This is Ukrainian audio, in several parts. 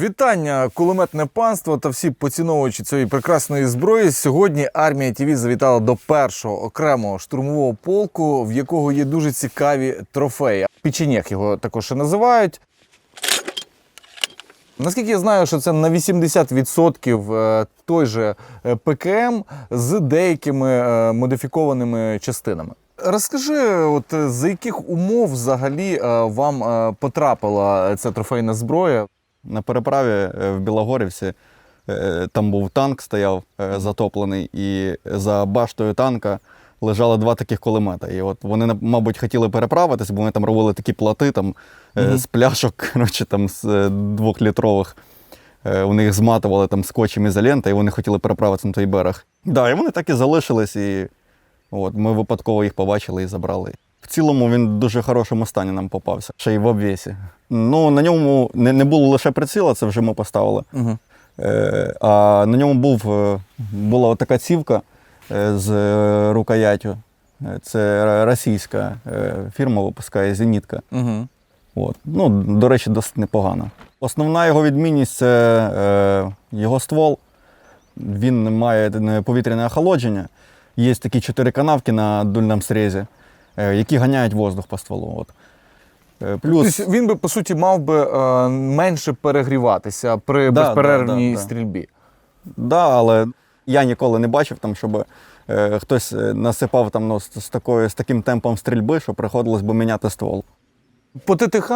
Вітання, кулеметне панство та всі поціновувачі цієї прекрасної зброї. Сьогодні армія ТВ завітала до першого окремого штурмового полку, в якого є дуже цікаві трофеї. Печенєк його також ще називають. Наскільки я знаю, що це на 80% е, той же е, ПКМ з деякими е, модифікованими частинами. Розкажи, от за яких умов взагалі вам потрапила ця трофейна зброя? На переправі е, в Білогорівці е, там був танк, стояв е, затоплений, і за баштою танка лежали два таких кулемета. І от вони, мабуть, хотіли переправитись, бо вони там робили такі плати там, е, Мгм. з пляшок, коротше, там з двохлітрових. Вони їх зматували там скотчем ізолента, і вони хотіли переправитися на той берег. Да, і вони так і залишились, і от, ми випадково їх побачили і забрали. В цілому він в дуже хорошому стані нам попався, ще й в обвісі. Ну, на ньому не, не було лише приціла, це вже ми поставили. Угу. Е, а на ньому був, е, була така цівка е, з е, рукояттю. Е, Це російська фірма випускає зенітка. Угу. От. Ну, до речі, досить непогано. Основна його відмінність це е, його ствол. Він має повітряне охолодження. Є такі чотири канавки на дульному срезі, які ганяють воздух по стволу. От. Е, Плюс Тобто він би, по суті, мав би е, менше перегріватися при Да, безперервній да, да, да. стрільбі. Да, але я ніколи не бачив, там, щоб е, хтось е, насипав там, ну, з, з, такою, з таким темпом стрільби, що приходилось би міняти ствол. По ТТХ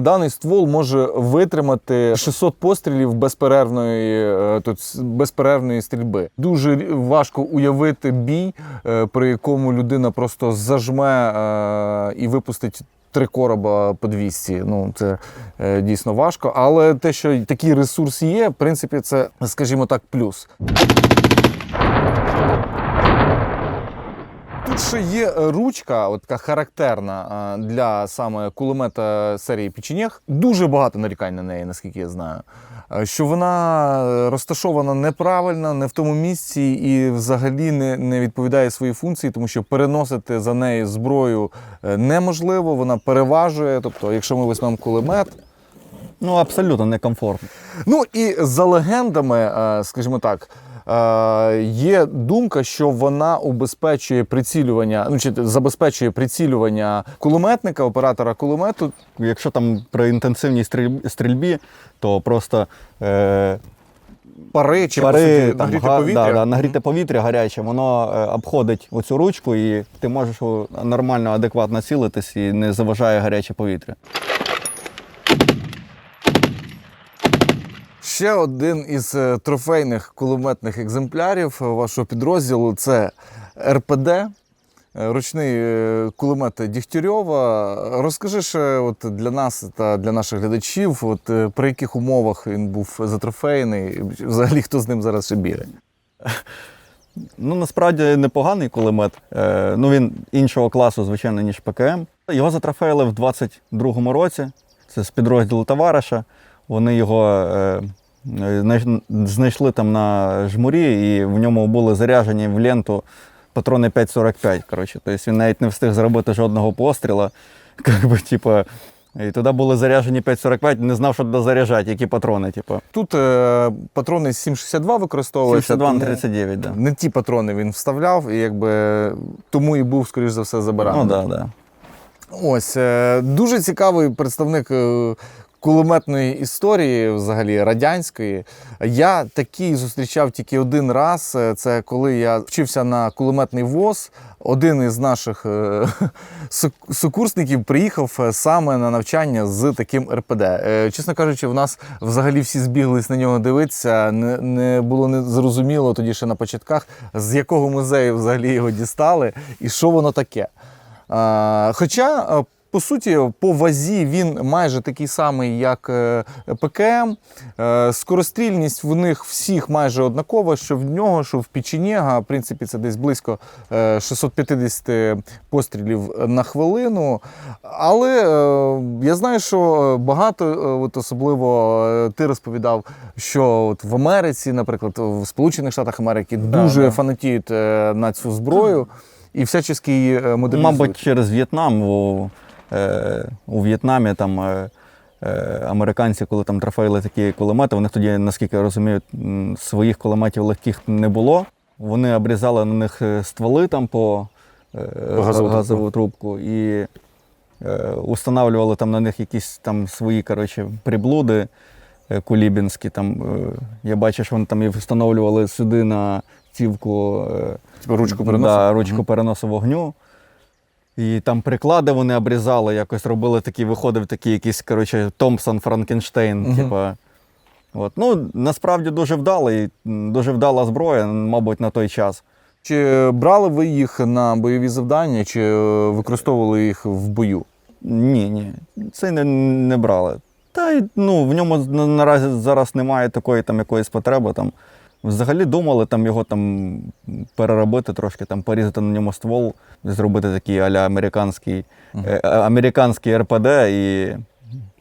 даний ствол може витримати 600 пострілів безперервної, е, тут, безперервної стрільби. Дуже важко уявити бій, е, при якому людина просто зажме е, і випустить. Три короба по 200. Ну це е, дійсно важко. Але те, що такий ресурс є, в принципі, це, скажімо так, плюс. Тут ще є е, ручка, от така характерна е, для саме кулемета серії Печенєг. Дуже багато нарікань на неї, наскільки я знаю. Е, Що вона розташована неправильно, не в тому місці і взагалі не, не відповідає своїй функції, тому що переносити за нею зброю неможливо, вона переважує. Тобто, якщо ми візьмемо кулемет, Ну, абсолютно некомфортно. Ну і за легендами, скажімо так, є думка, що вона убезпечує прицілювання, ну чи забезпечує прицілювання кулеметника, оператора кулемету. Якщо там при інтенсивній стріль- стрільбі, то просто е, Пари чи пари, суті, там, нагріте га- повітря. Да, да, нагріте повітря гаряче, воно е, обходить оцю ручку, і ти можеш нормально, адекватно цілитись і не заважає гаряче повітря. Ще один із е, трофейних кулеметних екземплярів вашого підрозділу це РПД. е, Ручний е, кулемет Дігтярьова. Розкажи ще от для нас та для наших глядачів, от при яких умовах він був затрофейний, взагалі хто з ним зараз ще бігає. Ну, насправді непоганий кулемет. Ну, він іншого класу, звичайно, ніж ПКМ. Його затрофеїли в 22-му році. Це з підрозділу товариша. Вони його знайшли там на жмурі, і в ньому були заряджені в ленту патрони 5,45. Коротше. Тобто він навіть не встиг зробити жодного постріла. Как би, типу, і туди були заряджені 5,45, не знав, що туди заряджати, які патрони. Типу. Тут е, патрони 7,62 використовуються. 72 на тому 39, да. Не ті патрони він вставляв, і якби тому і був, скоріш за все, забираний. Ну, да, да. Ось е, дуже цікавий представник е, кулеметної історії, взагалі радянської. Я такий зустрічав тільки один раз. Е, Це коли я вчився на кулеметний ВОЗ. Один із наших е, сокурсників приїхав е, саме на навчання з таким РПД. Чесно кажучи, в нас взагалі всі збіглись на нього дивитися. Не, не було не зрозуміло тоді ще на початках, з якого музею взагалі його дістали і що воно таке. Хоча, по суті, по вазі він майже такий самий, як е, ПКМ. Е, Скорострільність в них всіх майже однакова, що в нього, що в Піченєга. В принципі, це десь близько е, 650 пострілів на хвилину. Але е, я знаю, що багато, е, от особливо е, ти розповідав, що от в Америці, наприклад, в Сполучених Штатах Америки дуже да. фанатіють е, на цю зброю. І всячески її е, модернізують. Мабуть, через В'єтнам. Е, у В'єтнамі там е, е, американці, коли там трофеїли такі кулемети, вони тоді, наскільки я розумію, своїх кулеметів легких не було. Вони обрізали на них е, стволи там по, е, По газову газову трубку і е, устанавливали там на них якісь там свої коротше, приблуди е, кулібінські. Там, е, я бачу, що вони там і встановлювали сюди на цівку е, Типу ручку переносу? Да, ручку переносу вогню. І там приклади вони обрізали, якось робили такі, виходив такий якийсь, коротше, Томпсон Франкенштейн. Мгм. Типа. От. Ну, насправді дуже вдалий, дуже вдала зброя, мабуть, на той час. Чи брали ви їх на бойові завдання, чи е, використовували їх в бою? Ні, ні, це не, не брали. Та й ну, в ньому наразі зараз немає такої там якоїсь потреби. Там. Взагалі думали там його там переробити трошки, там порізати на ньому ствол, зробити такий аля американський, е, американський РПД і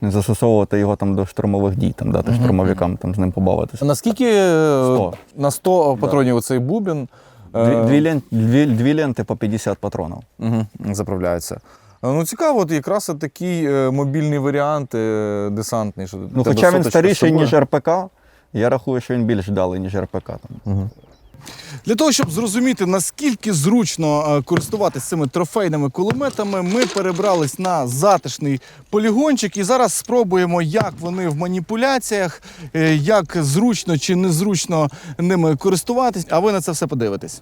застосовувати його там до штурмових дій, там, дати штурмовикам там, з ним побавитися. Наскільки е, 100. на 100 патронів оцей бубін е, Дві, дві, дві, дві ленти по 50 патронів. Угу, заправляється. Е, Ну, цікаво, от якраз такий е, мобільний варіант десантний. Що Ну, хоча він старіший, ніж РПК, я рахую, що він більш вдалий, ніж РПК. Там. Мгм. Для того, щоб зрозуміти, наскільки зручно е, користуватися цими трофейними кулеметами, ми перебрались на затишний полігончик і зараз спробуємо, як вони в маніпуляціях, е, як зручно чи незручно ними користуватись, а ви на це все подивитесь.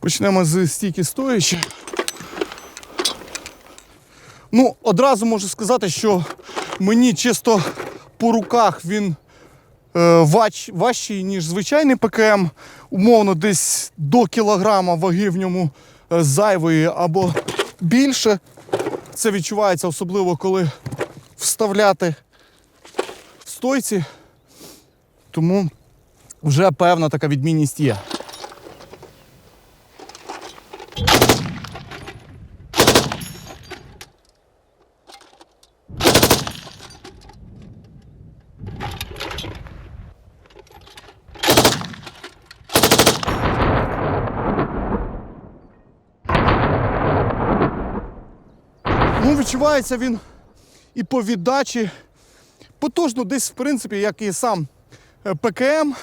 Почнемо з стійки стоячи. Ну, одразу можу сказати, що мені чисто по руках він е, вач, важчий, ніж звичайний ПКМ. Умовно, десь до кілограма ваги в ньому е, зайвої або більше. Це відчувається особливо, коли вставляти в стойці. Тому вже певна така відмінність є. Ну, відчувається він і по віддачі. Потужно, десь, в принципі, як і сам е, ПКМ.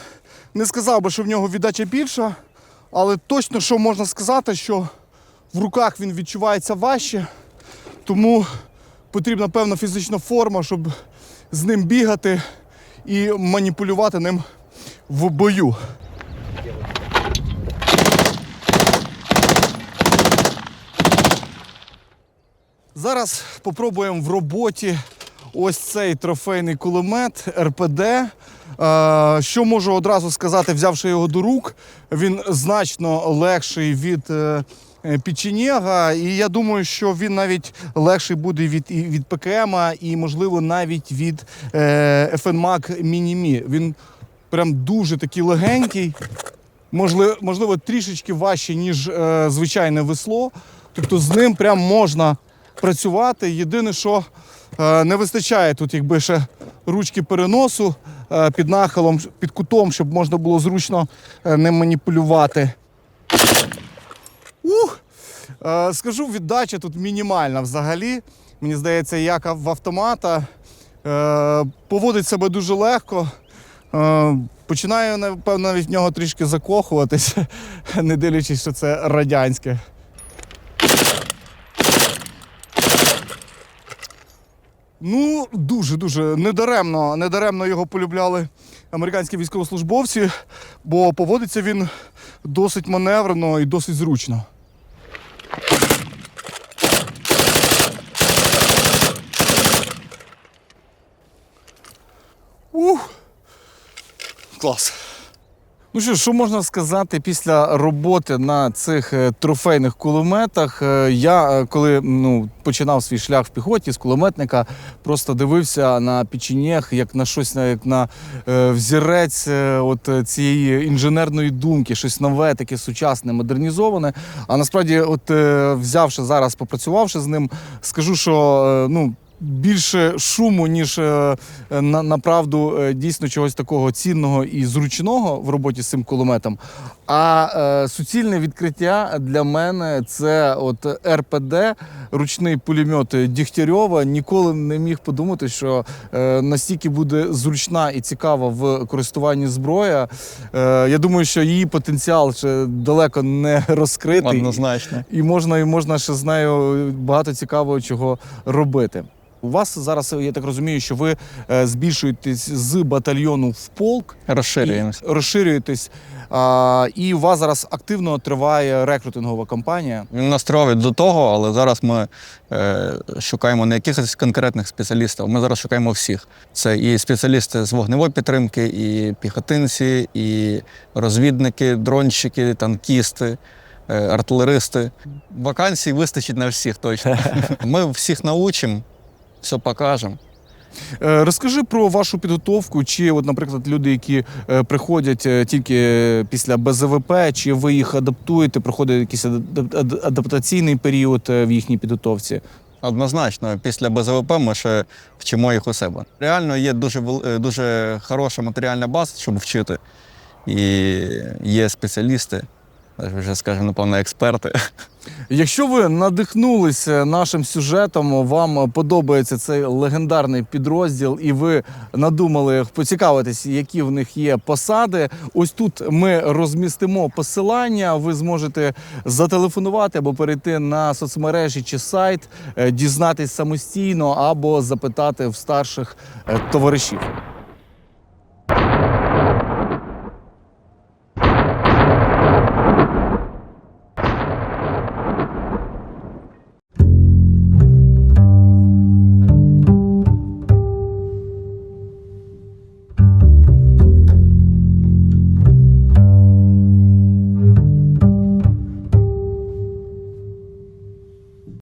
Не сказав би, що в нього віддача більша, але точно, що можна сказати, що в руках він відчувається важче, тому потрібна певна фізична форма, щоб з ним бігати і маніпулювати ним в бою. Зараз попробуємо в роботі ось цей трофейний кулемет РПД. Е, Що можу одразу сказати, взявши його до рук, він значно легший від е, Піченєга, і я думаю, що він навіть легший буде від, від ПКМ, і, можливо, навіть від е, FNMAC Mini-Me. Він прям дуже такий легенький, можливо, можливо трішечки важче, ніж звичайне весло. Тобто з ним прям можна працювати. Єдине, що е, не вистачає тут, якби ще ручки переносу е, під нахилом, під кутом, щоб можна було зручно е, ним маніпулювати. Ух! Скажу, віддача тут мінімальна взагалі. Мені здається, як в автомата. Поводить себе дуже легко. Починаю, напевно, навіть в нього трішки закохуватися, не дивлячись, що це радянське. Ну, дуже-дуже недаремно, недаремно його полюбляли американські військовослужбовці, бо поводиться він досить маневрено і досить зручно. Ух! Клас. Ну що, що можна сказати після роботи на цих е, трофейних кулеметах? Е, Я е, коли ну, починав свій шлях в піхоті з кулеметника, просто дивився на печенєх як на щось на- як на взірець от цієї інженерної думки, щось нове, таке сучасне, модернізоване. А насправді, от взявши зараз, попрацювавши з ним, скажу, що ну. Більше шуму, ніж е, на, направду е, дійсно чогось такого цінного і зручного в роботі з цим кулеметом. А е, суцільне відкриття для мене це от РПД, ручний пулемет Дігтярьова. Ніколи не міг подумати, що е, настільки буде зручна і цікава в користуванні зброя. Е, я думаю, що її потенціал ще далеко не розкритий. Однозначно. І можна, і можна ще з нею багато цікавого чого робити. У вас зараз, я так розумію, що ви е, збільшуєтесь з батальйону в полк, Розширюємося. і розширюєтесь. А, і у вас зараз активно триває рекрутингова кампанія. Він настроєний до того, але зараз ми е, шукаємо не якихось конкретних спеціалістів. Ми зараз шукаємо всіх. Це і спеціалісти з вогневої підтримки, і піхотинці, і розвідники, дронщики, танкісти, е, артилеристи. Вакансій вистачить на всіх точно. Ми всіх научимо, все покажемо. Е, Розкажи про вашу підготовку, чи, от, наприклад, люди, які е, приходять е, тільки після БЗВП, чи ви їх адаптуєте, проходить якийсь адаптаційний період в їхній підготовці? Однозначно, після БЗВП ми ще вчимо їх у себе. Реально є дуже, дуже хороша матеріальна база, щоб вчити. І є спеціалісти, вже скажімо, напевно, експерти. Якщо ви надихнулися нашим сюжетом, вам подобається цей легендарний підрозділ, і ви надумали поцікавитись, які в них є посади. Ось тут ми розмістимо посилання. Ви зможете зателефонувати або перейти на соцмережі чи сайт, е, дізнатись самостійно або запитати в старших е, товаришів.